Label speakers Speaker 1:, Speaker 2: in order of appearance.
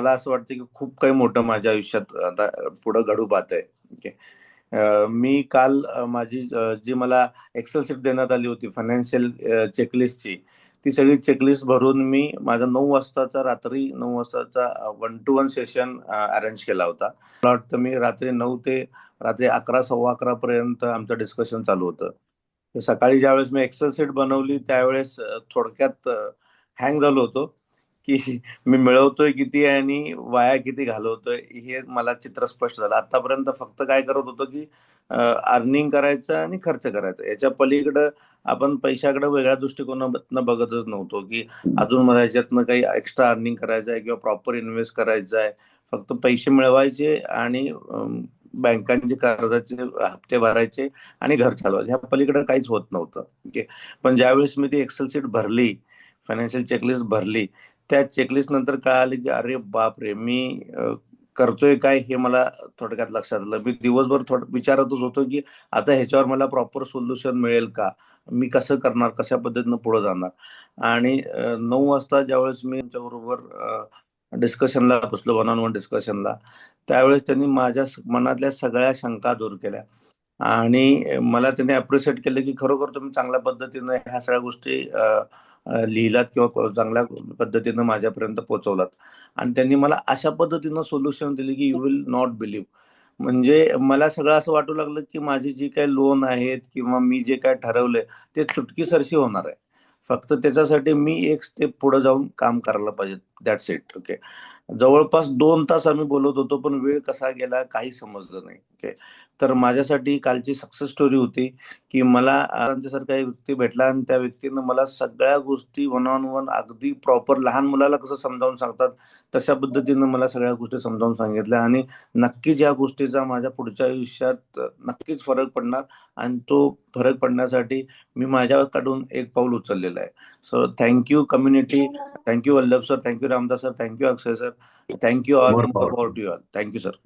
Speaker 1: मला असं वाटतं की खूप काही मोठं माझ्या आयुष्यात आता पुढं घडू पाहत आहे ओके मी काल माझी जी मला एक्सेल शीट देण्यात आली होती फायनान्शियल चेकलिस्टची ती सगळी चेकलिस्ट भरून मी माझा नऊ वाजताचा रात्री नऊ वाजताचा one to one session arrange केला होता. मला वाटतं मी रात्री नऊ ते रात्री अकरा सव्वा अकरा पर्यंत आमचं डिस्कशन चालू होतं. सकाळी ज्यावेळेस मी एक्सेल शीट बनवली त्यावेळेस थोडक्यात हँग झालो होतो. की मी मिळवतोय किती आणि वाया किती घालवतोय हे मला चित्र स्पष्ट झालं. आतापर्यंत फक्त काय करत होतो की अर्निंग करायचं आणि खर्च करायचा. याच्या पलीकडं आपण पैशाकडे वेगळ्या दृष्टिकोनातनं बघतच नव्हतो की अजून मला याच्यातनं काही एक्स्ट्रा अर्निंग करायचं आहे किंवा प्रॉपर इन्व्हेस्ट करायचं आहे फक्त पैसे मिळवायचे आणि बँकांचे कर्जाचे हप्ते भरायचे आणि घर चालवायचे. ह्या पलीकडे काहीच होत नव्हतं. ओके. पण ज्यावेळेस मी ती एक्सेल शीट भरली फायनान्शियल चेकलिस्ट भरली त्या चेकलिस्ट नंतर कळाले की अरे बापरे मी करतोय काय हे मला थोडक्यात लक्षात आलं. मी दिवसभर थोड विचारतच होतो की आता ह्याच्यावर मला प्रॉपर सोल्युशन मिळेल का? मी कसं करणार? कशा पद्धतीनं पुढे जाणार? आणि नऊ वाजता ज्यावेळेस मी त्यांच्याबरोबर डिस्कशनला बसलो वन ऑन वन डिस्कशनला त्यावेळेस त्यांनी माझ्या मनातल्या सगळ्या शंका दूर केल्या. आणि मला त्यांनी अप्रिशिएट केलं की खरोखर तुम्ही चांगल्या पद्धतीनं ह्या सगळ्या गोष्टी लिहिलात किंवा चांगल्या पद्धतीनं माझ्यापर्यंत पोहोचवलात. आणि त्यांनी मला अशा पद्धतीनं सोल्युशन दिले की यू विल नॉट बिलीव्ह म्हणजे मला सगळं असं वाटू लागलं की माझी जी काही लोन आहेत किंवा मी जे काय ठरवलंय ते चुटकीसरशी होणार आहे. फक्त त्याच्यासाठी मी एक स्टेप पुढे जाऊन काम करायला पाहिजे दॅट्स इट ओके जवळपास दोन तास आम्ही बोलत होतो पण वेळ कसा गेला काही समजलं नाही ओके तर माझ्यासाठी कालची सक्सेस स्टोरी होती की मला सारखा एक व्यक्ती भेटला आणि त्या व्यक्तीनं मला सगळ्या गोष्टी वन ऑन वन अगदी प्रॉपर लहान मुलाला कसं समजावून सांगतात तशा पद्धतीनं मला सगळ्या गोष्टी समजावून सांगितल्या आणि नक्कीच या गोष्टीचा माझ्या पुढच्या आयुष्यात नक्कीच फरक पडणार आणि तो फरक पडण्यासाठी मी माझ्याकडून एक पाऊल उचललेलं आहे. So thank you community thank you Vallabh sir thank you Ramdas sir thank you Akshay sir. Thank you all thank you sir